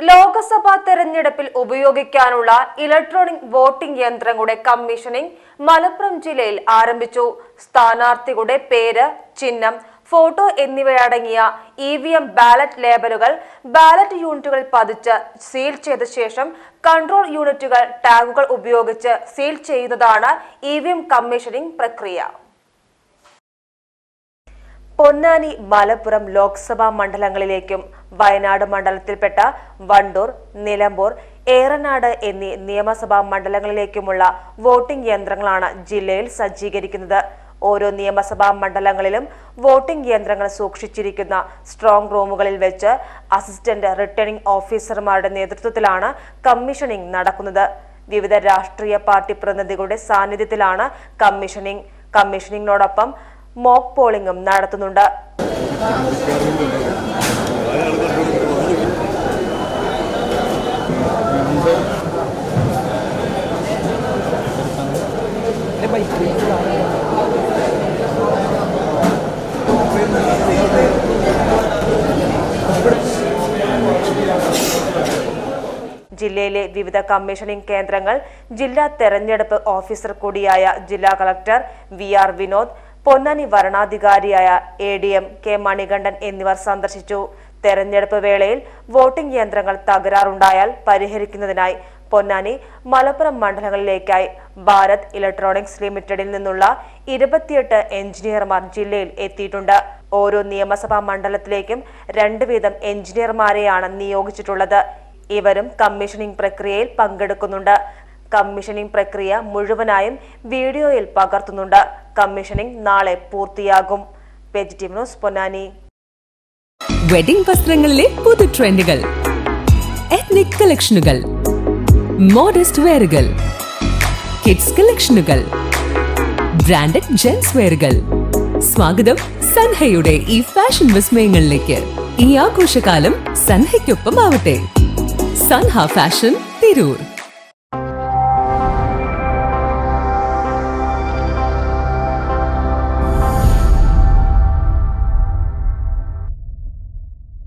ലോക്സഭാ തെരഞ്ഞെടുപ്പിൽ ഉപയോഗിക്കാനുള്ള electronic voting യന്ത്രങ്ങളുടെ കമ്മീഷനിംഗ് മലപ്പുറം ജില്ലയിൽ ആരംഭിച്ചു. സ്ഥാനാർത്ഥികളുടെ പേര് ചിഹ്നം ഫോട്ടോ എന്നിവയടങ്ങിയ ഇ വി എം ബാലറ്റ് ലേബലുകൾ ബാലറ്റ് യൂണിറ്റുകൾ പതിച്ച് സീൽ ചെയ്ത ശേഷം കൺട്രോൾ യൂണിറ്റുകൾ ടാഗുകൾ ഉപയോഗിച്ച് സീൽ ചെയ്യുന്നതാണ് ഇ വി എം കമ്മീഷനിംഗ് പ്രക്രിയ. പൊന്നാനി മലപ്പുറം ലോക്സഭാ മണ്ഡലങ്ങളിലേക്കും വയനാട് മണ്ഡലത്തിൽപ്പെട്ട വണ്ടൂർ നിലമ്പൂർ ഏറനാട് എന്നീ നിയമസഭാ മണ്ഡലങ്ങളിലേക്കുമുള്ള വോട്ടിംഗ് യന്ത്രങ്ങളാണ് ജില്ലയിൽ സജ്ജീകരിക്കുന്നത്. ഓരോ നിയമസഭാ മണ്ഡലങ്ങളിലും വോട്ടിംഗ് യന്ത്രങ്ങൾ സൂക്ഷിച്ചിരിക്കുന്ന സ്ട്രോങ് റൂമുകളിൽ വെച്ച് അസിസ്റ്റന്റ് റിട്ടേണിംഗ് ഓഫീസർമാരുടെ നേതൃത്വത്തിലാണ് കമ്മീഷനിംഗ് നടക്കുന്നത്. വിവിധ രാഷ്ട്രീയ പാർട്ടി പ്രതിനിധികളുടെ സാന്നിധ്യത്തിലാണ് കമ്മീഷനിംഗ്. കമ്മീഷനിങ്ങിനോടൊപ്പം മോക്ക് പോളിംഗും നടത്തുന്നുണ്ട്. ജില്ലയിലെ വിവിധ കമ്മീഷനിംഗ് കേന്ദ്രങ്ങൾ ജില്ലാ തെരഞ്ഞെടുപ്പ് ഓഫീസർ കൂടിയായ ജില്ലാ collector V R Vinod Ponnani വരണാധികാരിയായ A D M K Manikandan എന്നിവർ സന്ദർശിച്ചു. തെരഞ്ഞെടുപ്പ് വേളയിൽ വോട്ടിംഗ് യന്ത്രങ്ങൾ തകരാറുണ്ടായാൽ പരിഹരിക്കുന്നതിനായി പൊന്നാനി മലപ്പുറം മണ്ഡലങ്ങളിലേക്കായി ഭാരത് ഇലക്ട്രോണിക്സ് ലിമിറ്റഡിൽ നിന്നുള്ള ഇരുപത്തിയെട്ട് എഞ്ചിനീയർമാർ ജില്ലയിൽ എത്തിയിട്ടുണ്ട്. ഓരോ നിയമസഭാ മണ്ഡലത്തിലേക്കും രണ്ട് വീതം എഞ്ചിനീയർമാരെയാണ് നിയോഗിച്ചിട്ടുള്ളത്. ഇവരും കമ്മീഷനിംഗ് പ്രക്രിയയിൽ പങ്കെടുക്കുന്നുണ്ട്. കമ്മീഷനിംഗ് പ്രക്രിയ മുഴുവനായും വീഡിയോയിൽ പകർത്തുന്നുണ്ട്. കമ്മീഷനിംഗ് നാളെ പൂർത്തിയാകും. വെജിറ്റീവ് ന്യൂസ് പൊന്നാനി. വെഡിംഗ് വസ്ത്രങ്ങളിലെ പുതു ട്രെൻഡുകൾ എത്നിക് കളക്ഷനുകൾ മോഡസ്റ്റ് വെയറുകൾ കിഡ്സ് കളക്ഷനുകൾ ബ്രാൻഡഡ് ജെൻസ് വെയറുകൾ സ്വാഗതം സൻഹയുടെ ഈ ഫാഷൻ വിസ്മയങ്ങളിലേക്ക്. ഈ ആഘോഷകാലം സൻഹയ്ക്കൊപ്പം ആവട്ടെ സൻഹ ഫാഷൻ തിരൂർ.